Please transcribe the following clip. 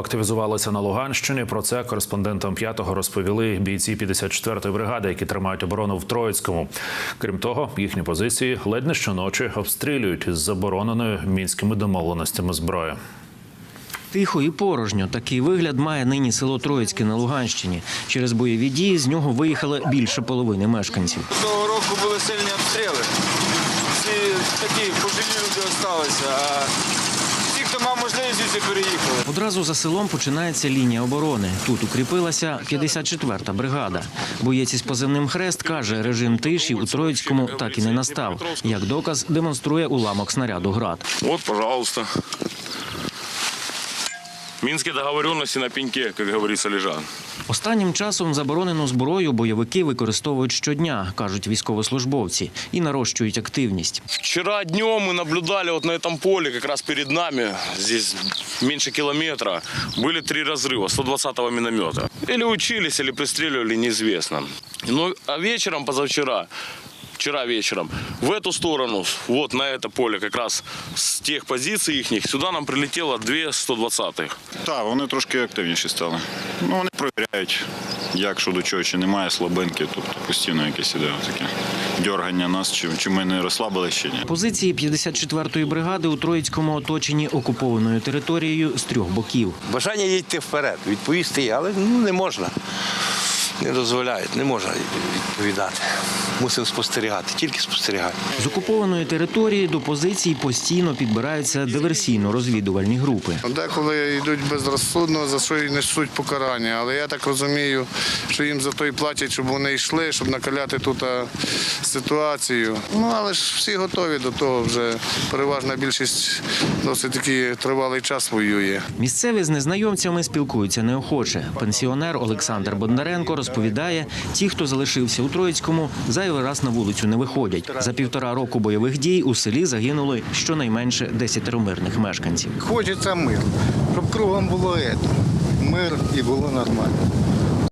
Активізувалися на Луганщині. Про це кореспондентам п'ятого розповіли бійці 54-ї бригади, які тримають оборону в Троїцькому. Крім того, їхні позиції ледь не щоночі обстрілюють із забороненою мінськими домовленостями зброї. Тихо і порожньо. Такий вигляд має нині село Троїцьке на Луганщині. Через бойові дії з нього виїхало більше половини мешканців. Того року були сильні обстріли. Всі такі пожилі люди залишилися, а хто мав можливість, звідси переїхали. Одразу за селом починається лінія оборони. Тут укріпилася 54-та бригада. Боєць із позивним хрест каже, режим тиші у Троїцькому так і не настав. Як доказ демонструє уламок снаряду град. От, пожалуйста. Мінські договоренності на пеньке, як говорить лежат. Останнім часом заборонену зброю бойовики використовують щодня, кажуть військовослужбовці, і нарощують активність. Вчера днем мы наблюдали вот на этом поле, как раз перед нами, здесь меньше километра, были три разрыва 120-го миномета. Или учились, или пристреливали, неизвестно. Ну, а вечером, позавчера, вчера вечером, в эту сторону, вот на это поле, как раз с тех позиций их, сюда нам прилетело две 120-х. Так, вони трошки активніші стали. Ну, вони провіряють, як що до чого, чи немає слабинки, тобто постійно якесь іде таке дьоргання нас, чи, чи ми не розслабили ще ні. Позиції 54-ї бригади у Троїцькому оточені окупованою територією з трьох боків. Бажання йти вперед, відповісти, але ну, не можна. Не дозволяють, не можна відповідати. Мусимо спостерігати, тільки спостерігати. З окупованої території до позицій постійно підбираються диверсійно-розвідувальні групи. Деколи йдуть безрозсудно, за що і несуть покарання. Але я так розумію, що їм за то і платять, щоб вони йшли, щоб накаляти тут ситуацію. Ну але ж всі готові до того. Вже переважна більшість досить таки тривалий час воює. Місцеві з незнайомцями спілкуються неохоче. Пенсіонер Олександр Бондаренко розповідає, ті, хто залишився у Троїцькому, зайвий раз на вулицю не виходять. За півтора року бойових дій у селі загинули щонайменше 10 мирних мешканців. Хочеться мир, щоб кругом було мир і було нормально.